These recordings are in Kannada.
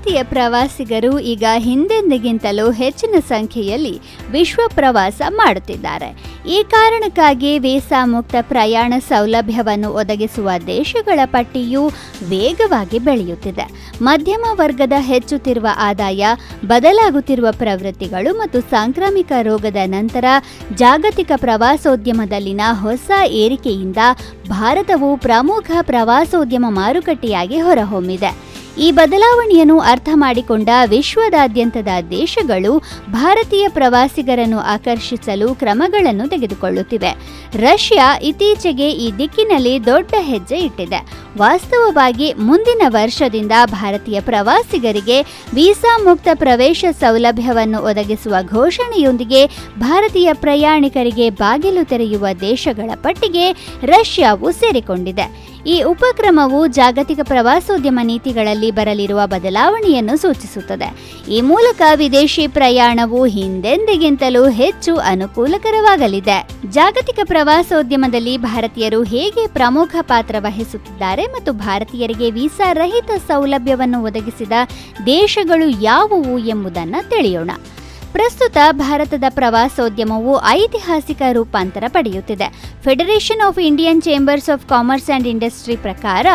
ಭಾರತೀಯ ಪ್ರವಾಸಿಗರು ಈಗ ಹಿಂದೆಂದಿಗಿಂತಲೂ ಹೆಚ್ಚಿನ ಸಂಖ್ಯೆಯಲ್ಲಿ ವಿಶ್ವ ಪ್ರವಾಸ ಮಾಡುತ್ತಿದ್ದಾರೆ. ಈ ಕಾರಣಕ್ಕಾಗಿ ವೀಸಾ ಮುಕ್ತ ಪ್ರಯಾಣ ಸೌಲಭ್ಯವನ್ನು ಒದಗಿಸುವ ದೇಶಗಳ ಪಟ್ಟಿಯು ವೇಗವಾಗಿ ಬೆಳೆಯುತ್ತಿದೆ. ಮಧ್ಯಮ ವರ್ಗದ ಹೆಚ್ಚುತ್ತಿರುವ ಆದಾಯ, ಬದಲಾಗುತ್ತಿರುವ ಪ್ರವೃತ್ತಿಗಳು ಮತ್ತು ಸಾಂಕ್ರಾಮಿಕ ರೋಗದ ನಂತರ ಜಾಗತಿಕ ಪ್ರವಾಸೋದ್ಯಮದಲ್ಲಿನ ಹೊಸ ಏರಿಕೆಯಿಂದ ಭಾರತವು ಪ್ರಮುಖ ಪ್ರವಾಸೋದ್ಯಮ ಮಾರುಕಟ್ಟೆಯಾಗಿ ಹೊರಹೊಮ್ಮಿದೆ. ಈ ಬದಲಾವಣೆಯನ್ನು ಅರ್ಥ ಮಾಡಿಕೊಂಡ ವಿಶ್ವದಾದ್ಯಂತದ ದೇಶಗಳು ಭಾರತೀಯ ಪ್ರವಾಸಿಗರನ್ನು ಆಕರ್ಷಿಸಲು ಕ್ರಮಗಳನ್ನು ತೆಗೆದುಕೊಳ್ಳುತ್ತಿವೆ. ರಷ್ಯಾ ಇತ್ತೀಚೆಗೆ ಈ ದಿಕ್ಕಿನಲ್ಲಿ ದೊಡ್ಡ ಹೆಜ್ಜೆ ಇಟ್ಟಿದೆ. ವಾಸ್ತವವಾಗಿ ಮುಂದಿನ ವರ್ಷದಿಂದ ಭಾರತೀಯ ಪ್ರವಾಸಿಗರಿಗೆ ವೀಸಾ ಮುಕ್ತ ಪ್ರವೇಶ ಸೌಲಭ್ಯವನ್ನು ಒದಗಿಸುವ ಘೋಷಣೆಯೊಂದಿಗೆ ಭಾರತೀಯ ಪ್ರಯಾಣಿಕರಿಗೆ ಬಾಗಿಲು ತೆರೆಯುವ ದೇಶಗಳ ಪಟ್ಟಿಗೆ ರಷ್ಯಾವು ಸೇರಿಕೊಂಡಿದೆ. ಈ ಉಪಕ್ರಮವು ಜಾಗತಿಕ ಪ್ರವಾಸೋದ್ಯಮ ನೀತಿಗಳಲ್ಲಿ ಬರಲಿರುವ ಬದಲಾವಣೆಯನ್ನು ಸೂಚಿಸುತ್ತದೆ. ಈ ಮೂಲಕ ವಿದೇಶಿ ಪ್ರಯಾಣವು ಹಿಂದೆಂದಿಗಿಂತಲೂ ಹೆಚ್ಚು ಅನುಕೂಲಕರವಾಗಲಿದೆ. ಜಾಗತಿಕ ಪ್ರವಾಸೋದ್ಯಮದಲ್ಲಿ ಭಾರತೀಯರು ಹೇಗೆ ಪ್ರಮುಖ ಪಾತ್ರ ವಹಿಸುತ್ತಿದ್ದಾರೆ ಮತ್ತು ಭಾರತೀಯರಿಗೆ ವೀಸಾ ರಹಿತ ಸೌಲಭ್ಯವನ್ನು ಒದಗಿಸಿದ ದೇಶಗಳು ಯಾವುವು ಎಂಬುದನ್ನು ತಿಳಿಯೋಣ. ಪ್ರಸ್ತುತ ಭಾರತದ ಪ್ರವಾಸೋದ್ಯಮವು ಐತಿಹಾಸಿಕ ರೂಪಾಂತರ ಪಡೆಯುತ್ತಿದೆ. Federation of Indian Chambers of Commerce and Industry ಪ್ರಕಾರ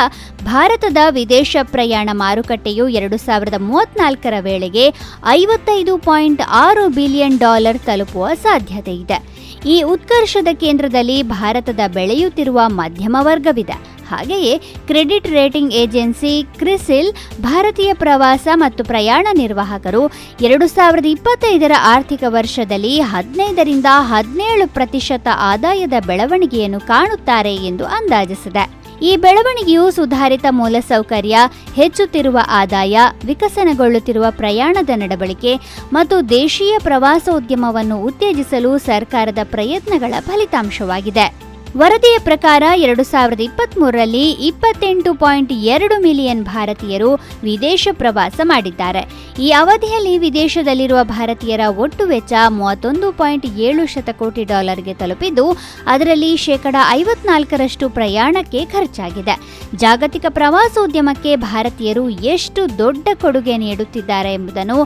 ಭಾರತದ ವಿದೇಶ ಪ್ರಯಾಣ ಮಾರುಕಟ್ಟೆಯು ಎರಡು ಸಾವಿರದ ಮೂವತ್ತ್ನಾಲ್ಕರ ವೇಳೆಗೆ ಐವತ್ತೈದು ಪಾಯಿಂಟ್ ಆರು ಬಿಲಿಯನ್ ಡಾಲರ್ ತಲುಪುವ ಸಾಧ್ಯತೆ ಇದೆ. ಈ ಉತ್ಕರ್ಷದ ಕೇಂದ್ರದಲ್ಲಿ ಭಾರತದ ಬೆಳೆಯುತ್ತಿರುವ ಮಧ್ಯಮ ವರ್ಗವಿದೆ. ಹಾಗೆಯೇ ಕ್ರೆಡಿಟ್ ರೇಟಿಂಗ್ ಏಜೆನ್ಸಿ ಕ್ರಿಸಿಲ್, ಭಾರತೀಯ ಪ್ರವಾಸ ಮತ್ತು ಪ್ರಯಾಣ ನಿರ್ವಾಹಕರು ಎರಡು ಸಾವಿರದ ಇಪ್ಪತ್ತೈದರ ಆರ್ಥಿಕ ವರ್ಷದಲ್ಲಿ ಹದಿನೈದರಿಂದ ಹದಿನೇಳು ಪ್ರತಿಶತ ಆದಾಯದ ಬೆಳವಣಿಗೆಯನ್ನು ಕಾಣುತ್ತಾರೆ ಎಂದು ಅಂದಾಜಿಸಿದೆ. ಈ ಬೆಳವಣಿಗೆಯು ಸುಧಾರಿತ ಮೂಲಸೌಕರ್ಯ, ಹೆಚ್ಚುತ್ತಿರುವ ಆದಾಯ, ವಿಕಸನಗೊಳ್ಳುತ್ತಿರುವ ಪ್ರಯಾಣದ ನಡವಳಿಕೆ ಮತ್ತು ದೇಶೀಯ ಪ್ರವಾಸೋದ್ಯಮವನ್ನು ಉತ್ತೇಜಿಸಲು ಸರ್ಕಾರದ ಪ್ರಯತ್ನಗಳ ಫಲಿತಾಂಶವಾಗಿದೆ. ವರದಿಯ ಪ್ರಕಾರ ಎರಡು ಸಾವಿರದ ಇಪ್ಪತ್ತ್ಮೂರರಲ್ಲಿ ಇಪ್ಪತ್ತೆಂಟು ಪಾಯಿಂಟ್ ಎರಡು ಮಿಲಿಯನ್ ಭಾರತೀಯರು ವಿದೇಶ ಪ್ರವಾಸ ಮಾಡಿದ್ದಾರೆ. ಈ ಅವಧಿಯಲ್ಲಿ ವಿದೇಶದಲ್ಲಿರುವ ಭಾರತೀಯರ ಒಟ್ಟು ವೆಚ್ಚ ಮೂವತ್ತೊಂದು ಪಾಯಿಂಟ್ ಏಳು ಶತಕೋಟಿ ಡಾಲರ್ಗೆ ತಲುಪಿದ್ದು, ಅದರಲ್ಲಿ ಶೇಕಡ ಐವತ್ನಾಲ್ಕರಷ್ಟು ಪ್ರಯಾಣಕ್ಕೆ ಖರ್ಚಾಗಿದೆ. ಜಾಗತಿಕ ಪ್ರವಾಸೋದ್ಯಮಕ್ಕೆ ಭಾರತೀಯರು ಎಷ್ಟು ದೊಡ್ಡ ಕೊಡುಗೆ ನೀಡುತ್ತಿದ್ದಾರೆ ಎಂಬುದನ್ನು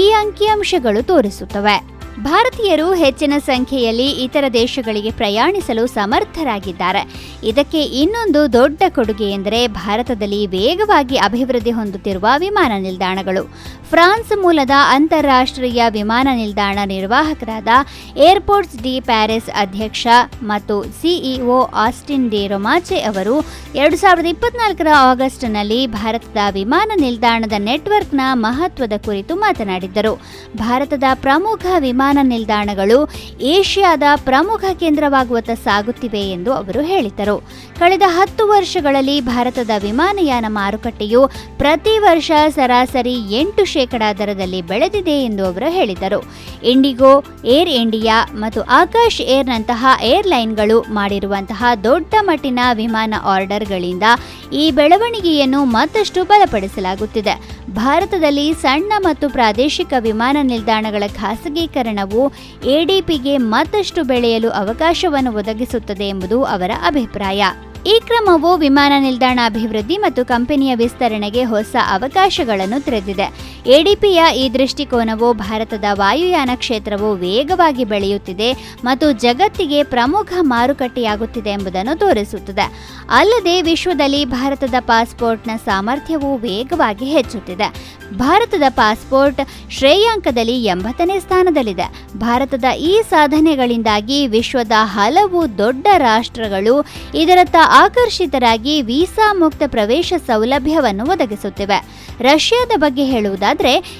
ಈ ಅಂಕಿಅಂಶಗಳು ತೋರಿಸುತ್ತವೆ. ಭಾರತೀಯರು ಹೆಚ್ಚಿನ ಸಂಖ್ಯೆಯಲ್ಲಿ ಇತರ ದೇಶಗಳಿಗೆ ಪ್ರಯಾಣಿಸಲು ಸಮರ್ಥರಾಗಿದ್ದಾರೆ. ಇದಕ್ಕೆ ಇನ್ನೊಂದು ದೊಡ್ಡ ಕೊಡುಗೆ ಎಂದರೆ ಭಾರತದಲ್ಲಿ ವೇಗವಾಗಿ ಅಭಿವೃದ್ಧಿ ಹೊಂದುತ್ತಿರುವ ವಿಮಾನ ನಿಲ್ದಾಣಗಳು. ಫ್ರಾನ್ಸ್ ಮೂಲದ ಅಂತಾರಾಷ್ಟ್ರೀಯ ವಿಮಾನ ನಿಲ್ದಾಣ ನಿರ್ವಾಹಕರಾದ ಏರ್ಪೋರ್ಟ್ಸ್ ಡಿ ಪ್ಯಾರಿಸ್ ಅಧ್ಯಕ್ಷ ಮತ್ತು ಸಿಇಒ ಆಸ್ಟಿನ್ ಡಿ ರೊಮಾಚೆ ಅವರು ಎರಡು ಸಾವಿರದ ಇಪ್ಪತ್ನಾಲ್ಕರ ಆಗಸ್ಟ್ನಲ್ಲಿ ಭಾರತದ ವಿಮಾನ ನಿಲ್ದಾಣದ ನೆಟ್ವರ್ಕ್ನ ಮಹತ್ವದ ಕುರಿತು ಮಾತನಾಡಿದ್ದರು. ಭಾರತದ ಪ್ರಮುಖ ವಿಮಾನ ನಿಲ್ದಾಣಗಳು ಏಷ್ಯಾದ ಪ್ರಮುಖ ಕೇಂದ್ರವಾಗುವತ್ತ ಸಾಗುತ್ತಿವೆ ಎಂದು ಅವರು ಹೇಳಿದರು. ಕಳೆದ ಹತ್ತು ವರ್ಷಗಳಲ್ಲಿ ಭಾರತದ ವಿಮಾನಯಾನ ಮಾರುಕಟ್ಟೆಯು ಪ್ರತಿ ವರ್ಷ ಸರಾಸರಿ ಎಂಟು ಶೇಕಡಾ ದರದಲ್ಲಿ ಬೆಳೆದಿದೆ ಎಂದು ಅವರು ಹೇಳಿದರು. ಇಂಡಿಗೋ, ಏರ್ ಇಂಡಿಯಾ ಮತ್ತು ಆಕಾಶ್ ಏರ್ನಂತಹ ಏರ್ಲೈನ್ಗಳು ಮಾಡಿರುವಂತಹ ದೊಡ್ಡ ಮಟ್ಟಿನ ವಿಮಾನ ಆರ್ಡರ್ಗಳಿಂದ ಈ ಬೆಳವಣಿಗೆಯನ್ನು ಮತ್ತಷ್ಟು ಬಲಪಡಿಸಲಾಗುತ್ತಿದೆ. ಭಾರತದಲ್ಲಿ ಸಣ್ಣ ಮತ್ತು ಪ್ರಾದೇಶಿಕ ವಿಮಾನ ನಿಲ್ದಾಣಗಳ ಖಾಸಗೀಕರಣವು ಎಡಿಪಿಗೆ ಮತ್ತಷ್ಟು ಬೆಳೆಯಲು ಅವಕಾಶವನ್ನು ಒದಗಿಸುತ್ತದೆ ಎಂಬುದು ಅವರ ಅಭಿಪ್ರಾಯ. ಈ ಕ್ರಮವು ವಿಮಾನ ನಿಲ್ದಾಣ ಅಭಿವೃದ್ಧಿ ಮತ್ತು ಕಂಪನಿಯ ವಿಸ್ತರಣೆಗೆ ಹೊಸ ಅವಕಾಶಗಳನ್ನು ತೆರೆದಿದೆ. ಎಡಿಪಿಯ ಈ ದೃಷ್ಟಿಕೋನವು ಭಾರತದ ವಾಯುಯಾನ ಕ್ಷೇತ್ರವು ವೇಗವಾಗಿ ಬೆಳೆಯುತ್ತಿದೆ ಮತ್ತು ಜಗತ್ತಿಗೆ ಪ್ರಮುಖ ಮಾರುಕಟ್ಟೆಯಾಗುತ್ತಿದೆ ಎಂಬುದನ್ನು ತೋರಿಸುತ್ತದೆ. ಅಲ್ಲದೆ ವಿಶ್ವದಲ್ಲಿ ಭಾರತದ ಪಾಸ್ಪೋರ್ಟ್ನ ಸಾಮರ್ಥ್ಯವು ವೇಗವಾಗಿ ಹೆಚ್ಚುತ್ತಿದೆ. ಭಾರತದ ಪಾಸ್ಪೋರ್ಟ್ ಶ್ರೇಯಾಂಕದಲ್ಲಿ ಎಂಬತ್ತನೇ ಸ್ಥಾನದಲ್ಲಿದೆ. ಭಾರತದ ಈ ಸಾಧನೆಗಳಿಂದಾಗಿ ವಿಶ್ವದ ಹಲವು ದೊಡ್ಡ ರಾಷ್ಟ್ರಗಳು ಇದರತ್ತ ಆಕರ್ಷಿತರಾಗಿ ವೀಸಾ ಮುಕ್ತ ಪ್ರವೇಶ ಸೌಲಭ್ಯವನ್ನು ಒದಗಿಸುತ್ತಿವೆ. ರಷ್ಯಾದ ಬಗ್ಗೆ ಹೇಳುವುದಾದರೆ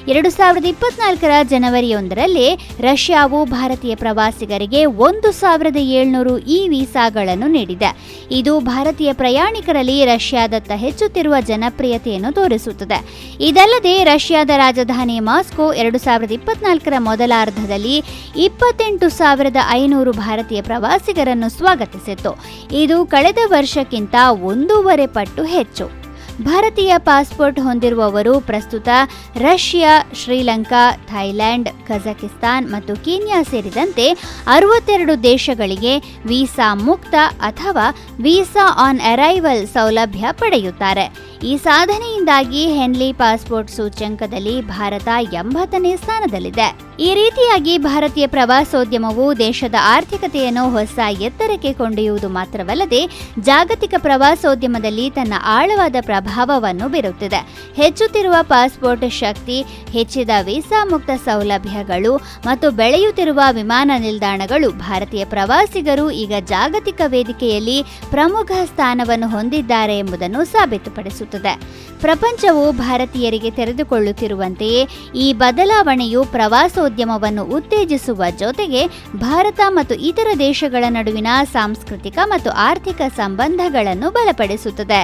ಎರಡು ಸಾವಿರದ ಇಪ್ಪತ್ನಾಲ್ಕರ ಜನವರಿಯೊಂದರಲ್ಲಿ ರಷ್ಯಾವು ಭಾರತೀಯ ಪ್ರವಾಸಿಗರಿಗೆ ಒಂದು ಸಾವಿರದ ಏಳ್ನೂರು ಇ ವೀಸಾಗಳನ್ನು ನೀಡಿದೆ. ಇದು ಭಾರತೀಯ ಪ್ರಯಾಣಿಕರಲ್ಲಿ ರಷ್ಯಾದತ್ತ ಹೆಚ್ಚುತ್ತಿರುವ ಜನಪ್ರಿಯತೆಯನ್ನು ತೋರಿಸುತ್ತದೆ. ಇದಲ್ಲದೆ ರಷ್ಯಾದ ರಾಜಧಾನಿ ಮಾಸ್ಕೋ ಎರಡು ಸಾವಿರದ ಇಪ್ಪತ್ನಾಲ್ಕರ ಮೊದಲಾರ್ಧದಲ್ಲಿ ಇಪ್ಪತ್ತೆಂಟು ಸಾವಿರದ ಐನೂರು ಭಾರತೀಯ ಪ್ರವಾಸಿಗರನ್ನು ಸ್ವಾಗತಿಸಿತ್ತು. ಇದು ಕಳೆದ ವರ್ಷಕ್ಕಿಂತ ಒಂದೂವರೆ ಪಟ್ಟು ಹೆಚ್ಚು. ಭಾರತೀಯ ಪಾಸ್ಪೋರ್ಟ್ ಹೊಂದಿರುವವರು ಪ್ರಸ್ತುತ ರಷ್ಯಾ, ಶ್ರೀಲಂಕಾ ಥೈಲ್ಯಾಂಡ್ ಕಜಕಿಸ್ತಾನ್ ಮತ್ತು ಕೀನ್ಯಾ ಸೇರಿದಂತೆ ಅರವತ್ತೆರಡು ದೇಶಗಳಿಗೆ ವೀಸಾ ಮುಕ್ತ ಅಥವಾ ವೀಸಾ ಆನ್ ಅರೈವಲ್ ಸೌಲಭ್ಯ ಪಡೆಯುತ್ತಾರೆ. ಈ ಸಾಧನೆಯಿಂದಾಗಿ ಹೆನ್ಲಿ ಪಾಸ್ಪೋರ್ಟ್ ಸೂಚ್ಯಂಕದಲ್ಲಿ ಭಾರತ ಎಂಬತ್ತನೇ ಸ್ಥಾನದಲ್ಲಿದೆ. ಈ ರೀತಿಯಾಗಿ ಭಾರತೀಯ ಪ್ರವಾಸೋದ್ಯಮವು ದೇಶದ ಆರ್ಥಿಕತೆಯನ್ನು ಹೊಸ ಎತ್ತರಕ್ಕೆ ಕೊಂಡೊಯ್ಯುವುದು ಮಾತ್ರವಲ್ಲದೆ ಜಾಗತಿಕ ಪ್ರವಾಸೋದ್ಯಮದಲ್ಲಿ ತನ್ನ ಆಳವಾದ ಪ್ರಭಾವವನ್ನು ಬೀರುತ್ತಿದೆ. ಹೆಚ್ಚುತ್ತಿರುವ ಪಾಸ್ಪೋರ್ಟ್ ಶಕ್ತಿ, ಹೆಚ್ಚಿದ ವೀಸಾ ಮುಕ್ತ ಸೌಲಭ್ಯಗಳು ಮತ್ತು ಬೆಳೆಯುತ್ತಿರುವ ವಿಮಾನ ನಿಲ್ದಾಣಗಳು ಭಾರತೀಯ ಪ್ರವಾಸಿಗರು ಈಗ ಜಾಗತಿಕ ವೇದಿಕೆಯಲ್ಲಿ ಪ್ರಮುಖ ಸ್ಥಾನವನ್ನು ಹೊಂದಿದ್ದಾರೆ ಎಂಬುದನ್ನು ಸಾಬೀತುಪಡಿಸುತ್ತದೆ. ಪ್ರಪಂಚವು ಭಾರತೀಯರಿಗೆ ತೆರೆದುಕೊಳ್ಳುತ್ತಿರುವಂತೆಯೇ ಈ ಬದಲಾವಣೆಯು ಪ್ರವಾಸೋದ್ಯಮವನ್ನು ಉತ್ತೇಜಿಸುವ ಜೊತೆಗೆ ಭಾರತ ಮತ್ತು ಇತರ ದೇಶಗಳ ನಡುವಿನ ಸಾಂಸ್ಕೃತಿಕ ಮತ್ತು ಆರ್ಥಿಕ ಸಂಬಂಧಗಳನ್ನು ಬಲಪಡಿಸುತ್ತದೆ.